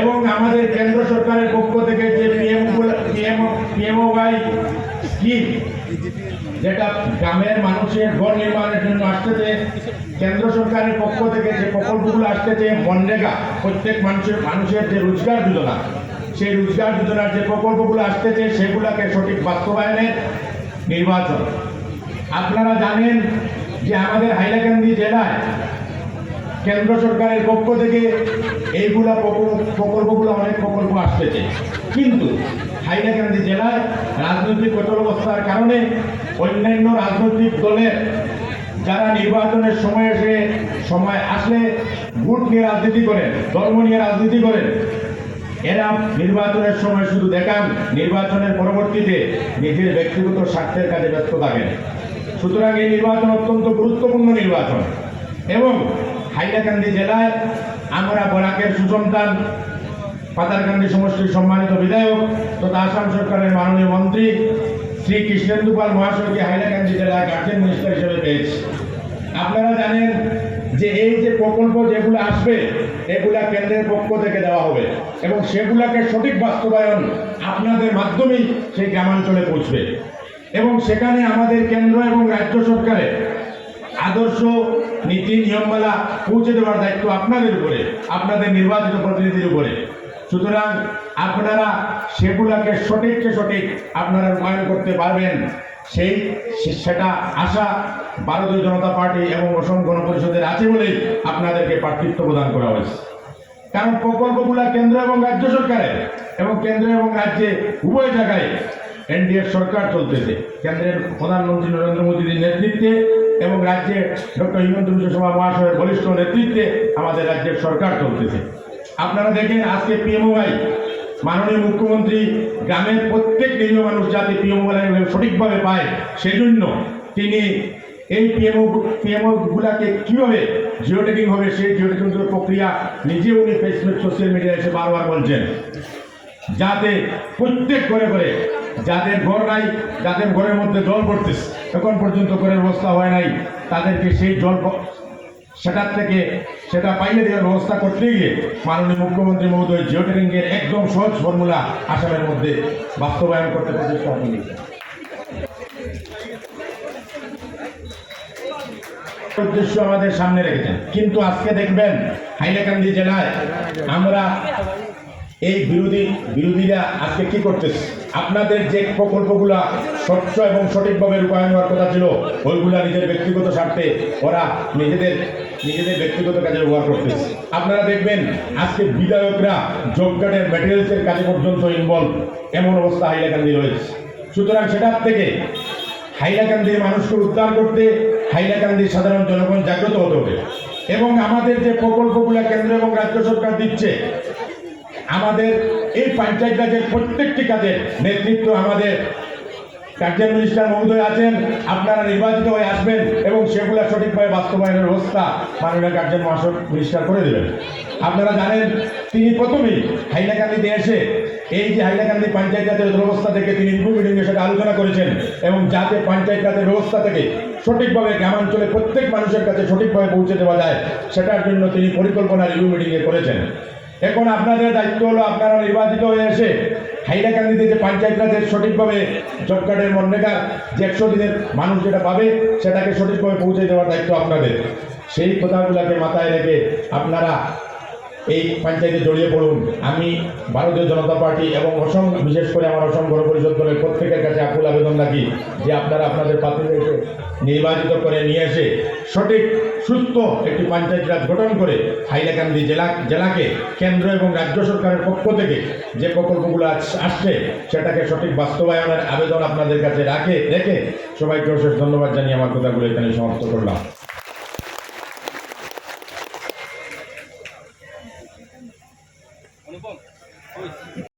এবং আমাদের কেন্দ্র সরকারের পক্ষ থেকে যে স্কিম যেটা গ্রামের মানুষের ঘর নির্মাণের জন্য আসতেছে, কেন্দ্র সরকারের পক্ষ থেকে যে প্রকল্পগুলো আসতেছে মনরেগা প্রত্যেক মানুষের মানুষের যে রোজগার যোজনা, সেই রোজগার যোজনার যে প্রকল্পগুলো আসতেছে, সেগুলোকে সঠিক বাস্তবায়নের নির্বাচন। আপনারা জানেন যে আমাদের হাইলাকান্দি জেলায় কেন্দ্র সরকারের পক্ষ থেকে এইগুলা প্রকল্প- প্রকল্পগুলো অনেক প্রকল্প আসতেছে। কিন্তু হাইলাকান্দি জেলায় রাজনৈতিক অচলাবস্থার কারণে অন্যান্য রাজনৈতিক দলের যারা নির্বাচনের সময় এসে সময় আসলে ভোট নিয়ে রাজনীতি করেন, ধর্ম নিয়ে রাজনীতি করেন, এরা নির্বাচনের সময় শুধু দেখান, নির্বাচনের পরবর্তীতে নিজের ব্যক্তিগত স্বার্থের কাজে ব্যস্ত থাকেন। সুতরাং এই নির্বাচন অত্যন্ত গুরুত্বপূর্ণ নির্বাচন এবং হাইলাকান্দি জেলায় আমরা বরাকের সুসন্তান পাতারকান্দি সমষ্টির সম্মানিত বিধায়ক তথা আসাম সরকারের মাননীয় মন্ত্রী শ্রী কৃষ্ণেন্দু পাল মহাশয়কে হাইলাকান্দি জেলায় গার্জেন মিনিস্টার হিসেবে পেয়েছি। আপনারা জানেন যে এই যে প্রকল্প যেগুলো আসবে, এগুলা কেন্দ্রের পক্ষ থেকে দেওয়া হবে এবং সেগুলাকে সঠিক বাস্তবায়ন আপনাদের মাধ্যমেই সেই গ্রামাঞ্চলে পৌঁছবে। এবং সেখানে আমাদের কেন্দ্র এবং রাজ্য সরকারের আদর্শ নীতি, নিয়মমালা পৌঁছে দেওয়ার দায়িত্ব আপনাদের উপরে, আপনাদের নির্বাচিত প্রতিনিধির উপরে। সুতরাং আপনারা সেগুলাকে সঠিককে সঠিক আপনারা রূপায়ণ করতে পারবেন। সেই সেটা আশা ভারতীয় জনতা পার্টি এবং অসম গণ পরিষদের আছে বলেই আপনাদেরকে প্রার্থিত্ব প্রদান করা হয়েছে। কারণ প্রকল্পগুলো কেন্দ্র এবং রাজ্য সরকারের এবং কেন্দ্র এবং রাজ্যে উভয় জায়গায় এনডিএ সরকার চলতেছে। কেন্দ্রের প্রধানমন্ত্রী নরেন্দ্র মোদীর নেতৃত্বে এবং রাজ্যে ডক্টর হিমন্ত বিশ্ব শর্মা মহাশয়ের বলিষ্ঠ নেতৃত্বে আমাদের রাজ্যের সরকার চলতেছে। আপনারা দেখেন, আজকে পিএমওয়াই মাননীয় মুখ্যমন্ত্রী গ্রামের প্রত্যেক নিরীহ মানুষ যাতে পিএমওয়াই সঠিকভাবে পায়, সেজন্য তিনি এই পিএমও পিএমও গুলাকে কীভাবে জিওটেকিং হবে, সেই জিওটেকিং প্রক্রিয়া নিজে উনি ফেসবুক সোশ্যাল মিডিয়ায় এসে বারবার বলছেন। যাতে প্রত্যেক ঘরে ঘরে যাদের ঘর নাই, যাদের ঘরের মধ্যে জল পড়তেছে, এখন পর্যন্ত ঘরের ব্যবস্থা হয় নাই। তাদেরকে সেই জল সেটার থেকে সেটা পাইয়ে দেওয়ার ব্যবস্থা করতে গিয়ে মাননীয় মুখ্যমন্ত্রী মহোদয় জিওটেকিংয়ের একদম সহজ ফর্মুলা আসামের মধ্যে বাস্তবায়ন করতে প্রচেষ্টা নিয়েছেন উদ্দেশ্য আমাদের সামনে রেখেছেন। কিন্তু আজকে দেখবেন, হাইলাকান্দি জেলায় আমরা এই বিরোধী বিরোধীরা আজকে কি করতেছে? আপনাদের যে প্রকল্পগুলা স্বচ্ছ এবং সঠিকভাবে রূপায়ণ হওয়ার কথা ছিল, ওইগুলা নিজের ব্যক্তিগত স্বার্থে ওরা নিজেদের নিজেদের ব্যক্তিগত কাজে ব্যবহার করতেছে। আপনারা দেখবেন, আজকে বিধায়করা জব ম্যাটেরিয়ালসের কাজে পর্যন্ত ইনভলভ এমন অবস্থা হাইলাকান্দি রয়েছে। সুতরাং সেটার থেকে হাইলাকান্দির মানুষকে উদ্ধার করতে হাইলাকান্দির সাধারণ জনগণ জাগ্রত হতে হবে। এবং আমাদের যে প্রকল্পগুলো কেন্দ্র এবং রাজ্য সরকার দিচ্ছে আমাদের এই পঞ্চায়েত রাজের প্রত্যেকটি কাজে নেতৃত্ব আমাদের। কার্যের মিনিস্টার মহোদয় আছেন, আপনারা নির্বাচিত হয়ে আসবেন এবং সেগুলো সঠিকভাবে বাস্তবায়নের ব্যবস্থা মাননীয় কার্যের মহাশয় মিনিস্টার করে দেবেন। আপনারা জানেন, তিনি প্রথমেই হাইলাকান্দিতে এসে এই যে হাইলাকান্দি পঞ্চায়েত রাজের ব্যবস্থা থেকে তিনি রিভিউ মিটিংয়ে সেটা আলোচনা করেছেন এবং যাতে পঞ্চায়েত রাজের ব্যবস্থা থেকে সঠিকভাবে গ্রামাঞ্চলে প্রত্যেক মানুষের কাছে সঠিকভাবে পৌঁছে দেওয়া যায়, সেটার জন্য তিনি পরিকল্পনা রিভিউ মিটিংয়ে করেছেন। এখন আপনাদের দায়িত্ব হলো আপনারা নির্বাচিত হয়ে এসে হাইলাকান্দিতে যে পঞ্চায়েতরা যে সঠিকভাবে জব কার্ডের মন্ডেকার যে একশো দিনের মানুষ যেটা পাবে, সেটাকে সঠিকভাবে পৌঁছে দেওয়ার দায়িত্ব আপনাদের। সেই কথাগুলোকে মাথায় রেখে আপনারা এই পঞ্চায়েতে জড়িয়ে পড়ুন। আমি ভারতীয় জনতা পার্টি এবং অসম, বিশেষ করে আমার অসম গণ পরিষদ দলের প্রত্যেকের কাছে আকুল আবেদন রাখি যে আপনারা আপনাদের প্রার্থীদেরকে নির্বাচিত করে নিয়ে এসে সঠিক, সুস্থ একটি পঞ্চায়েত রাজ গঠন করে হাইলাকান্দি জেলা, জেলাকে কেন্দ্র এবং রাজ্য সরকারের পক্ষ থেকে যে প্রকল্পগুলো আস- আসছে, সেটাকে সঠিক বাস্তবায়নের আবেদন আপনাদের কাছে রাখে, রেখে সবাইকে অশেষ ধন্যবাদ জানিয়ে আমার কথাগুলো এখানে সমাপ্ত করলাম।